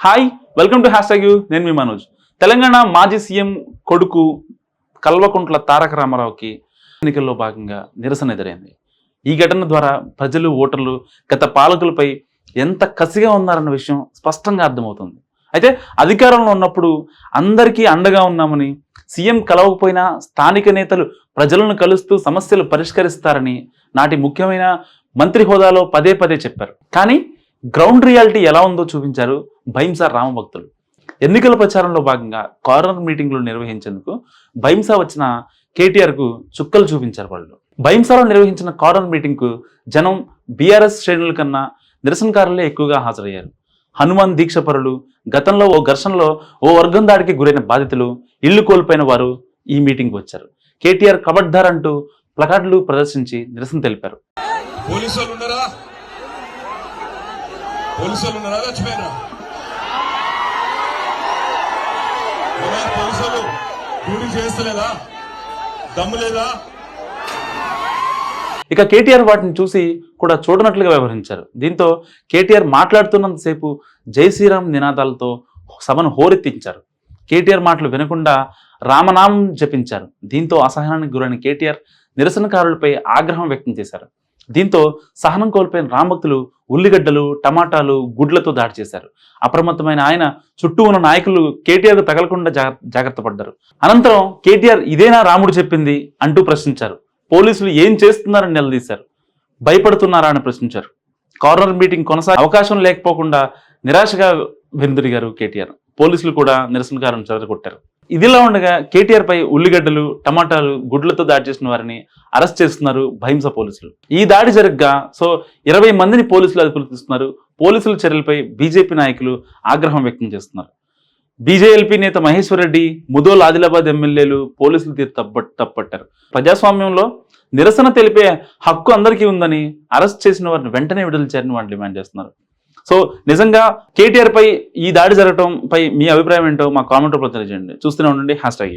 Hi welcome to hashtag you నేను మీ మనోజ్. తెలంగాణ మాజీ సీఎం కొడుకు కల్వకుంట్ల తారక రామారావుకి ఎన్నికల్లో భాగంగా నిరసన ఎదురైంది. ఈ ఘటన ద్వారా ప్రజలు ఓటర్లు గత పాలకులపై ఎంత కసిగా ఉన్నారన్న విషయం స్పష్టంగా అర్థమవుతుంది. అయితే అధికారంలో ఉన్నప్పుడు అందరికీ అండగా ఉన్నామని సీఎం కలవకపోయినా స్థానిక నేతలు ప్రజలను కలుస్తూ సమస్యలు పరిష్కరిస్తారని నాటి ముఖ్యమైన మంత్రి హోదాలో పదే పదే చెప్పారు. కానీ గ్రౌండ్ రియాలిటీ ఎలా ఉందో చూపించారు భైంసా రామభక్తులు ఎన్నికల ప్రచారంలో భాగంగా కార్నర్ మీటింగ్లు నిర్వహించేందుకు భైంసా వచ్చిన కేటీఆర్కు చుక్కలు చూపించారు వాళ్ళు. భైంసాలో నిర్వహించిన కార్నర్ మీటింగ్కు జనం బీఆర్ఎస్ శ్రేణుల కన్నా నిరసనకారులే ఎక్కువగా హాజరయ్యారు. హనుమాన్ దీక్షపరులు గతంలో ఓ ఘర్షణలో ఓ వర్గం దాడికి గురైన బాధితులు ఇల్లు కోల్పోయిన వారు ఈ మీటింగ్కి వచ్చారు. కేటీఆర్ కబడ్దార్ అంటూ ప్లకార్డులు ప్రదర్శించి నిరసన తెలిపారు. పోలీసులు ఉన్నారా? పోలీసులు ఉన్నారా. చచ్చిపోయినా పోలీసులు? డ్యూటీ చేస్తలేదా? దమ్ము లేదా? ఇక కేటీఆర్ వాటిని చూసి కూడా చూడనట్లుగా వ్యవహరించారు. దీంతో కేటీఆర్ మాట్లాడుతున్నంతసేపు జై శ్రీరామ్ నినాదాలతో సభను హోరెత్తించారు. కేటీఆర్ మాటలు వినకుండా రామనామం జపించారు. దీంతో అసహనానికి గురైన కేటీఆర్ నిరసనకారులపై ఆగ్రహం వ్యక్తం చేశారు. దీంతో సహనం కోల్పోయిన రామభక్తులు ఉల్లిగడ్డలు టమాటాలు గుడ్లతో దాడి చేశారు. అప్రమత్తమైన ఆయన చుట్టూ ఉన్న నాయకులు కేటీఆర్ తగలకుండా జాగ్రత్త పడ్డారు. అనంతరం కేటీఆర్ ఇదేనా రాముడు చెప్పింది అంటూ ప్రశ్నించారు. పోలీసులు ఏం చేస్తున్నారని నిలదీశారు. భయపడుతున్నారా అని ప్రశ్నించారు. కార్నర్ మీటింగ్ కొనసాగే అవకాశం లేకపోకుండా నిరాశగా వెనుదిరిగారు కేటీఆర్. పోలీసులు కూడా నిరసనకారులను చెదరగొట్టారు. ఇదిలా ఉండగా కేటీఆర్ పై ఉల్లిగడ్డలు టమాటాలు గుడ్లతో దాడి చేసిన వారిని అరెస్ట్ చేస్తున్నారు భయంస పోలీసులు. ఈ దాడి జరగ్గా సో ఇరవై మందిని పోలీసులు అదుపులు తీస్తున్నారు పోలీసుల చర్యలపై బీజేపీ నాయకులు ఆగ్రహం వ్యక్తం చేస్తున్నారు. బీజేఎల్పీ నేత మహేశ్వర్ రెడ్డి ముదోల్ ఆదిలాబాద్ ఎమ్మెల్యేలు పోలీసులు తీరు తప్పట్టారు ప్రజాస్వామ్యంలో నిరసన తెలిపే హక్కు అందరికీ ఉందని అరెస్ట్ చేసిన వారిని వెంటనే విడుదల చేయాలని వాళ్ళు డిమాండ్ చేస్తున్నారు. సో నిజంగా కేటీఆర్ పై ఈ దాడి జరగడం పై మీ అభిప్రాయం ఏంటో మా కామెంట్ రూపంలో తెలియజేయండి. చూస్తూనే ఉండండి హ్యాష్ ట్యాగ్